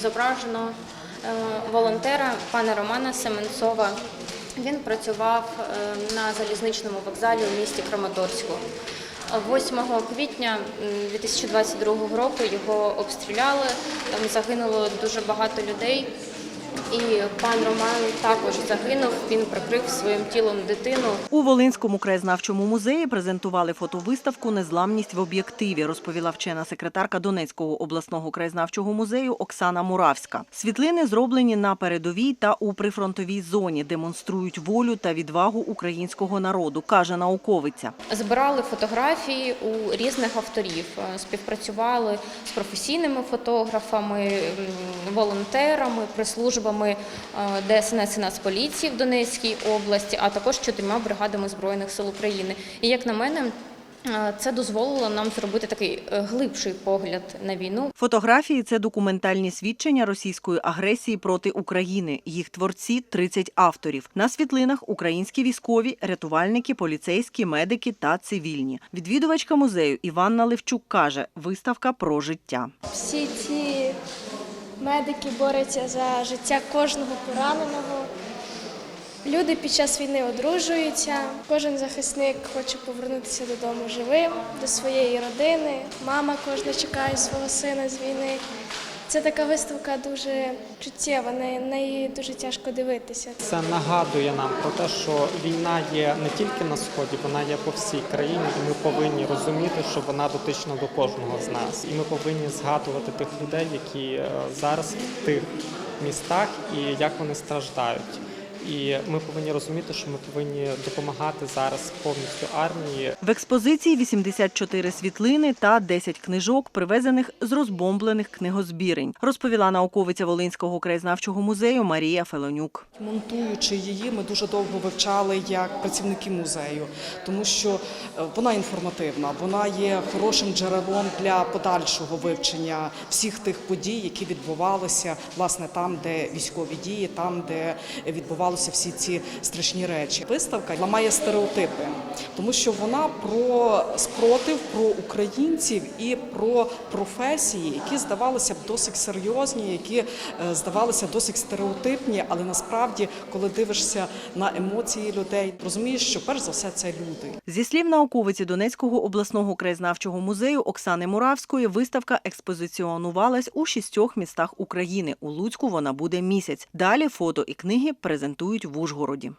зображено е, волонтера пана Романа Семенцова. Він працював е, на залізничному вокзалі у місті Краматорську. 8 квітня м, 2022 року його обстріляли. Там загинуло дуже багато людей. І пан Роман також загинув. Він прикрив своїм тілом дитину. У Волинському краєзнавчому музеї презентували фотовиставку Незламність в об'єктиві, розповіла вчена секретарка Донецького обласного краєзнавчого музею Оксана Муравська. Світлини зроблені на передовій та у прифронтовій зоні, демонструють волю та відвагу українського народу, каже науковиця. Збирали фотографії у різних авторів, е, співпрацювали з професійними фотографами, волонтерами, прес-службами е, ДСНС і Нацполіції в Донецькій області, а також чотирма бригадами Збройних сил України. І як на мене, е, це дозволило нам зробити такий е, глибший погляд на війну. Фотографії це документальні свідчення російської агресії проти України. Їх творці 30 авторів. На світлинах українські військові, рятувальники, поліцейські, медики та цивільні. Відвідувачка музею Іванна Левчук каже: виставка про життя. Всі ці медики борються за життя кожного пораненого. Люди під час війни одружуються. Кожен захисник хоче повернутися додому живим, до своєї родини. Мама кожна чекає свого сина з війни. Це така виставка дуже чуттєва, на неї дуже тяжко дивитися. Це нагадує нам про те, що війна є не тільки на сході, вона є по всій країні, і ми повинні розуміти, що вона дотична до кожного з нас. І ми повинні згадувати тих людей, які е, зараз в тих містах і як вони страждають. І ми повинні розуміти, що ми повинні допомагати зараз повністю армії, В експозиції 84 світлини та 10 книжок, привезених з розбомблених книгозбірень, розповіла науковиця Волинського краєзнавчого музею Марія Фелонюк. Монтуючи її, ми дуже довго вивчали як працівники музею, тому що е, вона інформативна, вона є хорошим джерелом для подальшого вивчення всіх тих подій, які відбувалися власне там, де військові дії, там, де відбувалися всі ці страшні речі. Виставка ламає стереотипи, тому що вона про спротив, про українців і про професії, які здавалися б досить серйозні, які е, здавалися досить стереотипні, але насправді, коли дивишся на емоції людей, розумієш, що перш за все це люди. Зі слів науковиці Донецького обласного краєзнавчого музею Оксани Муравської, виставка експозиціонувалась у шістьох містах України. У Луцьку вона буде місяць. Далі фото і книги презентують в Ужгороді.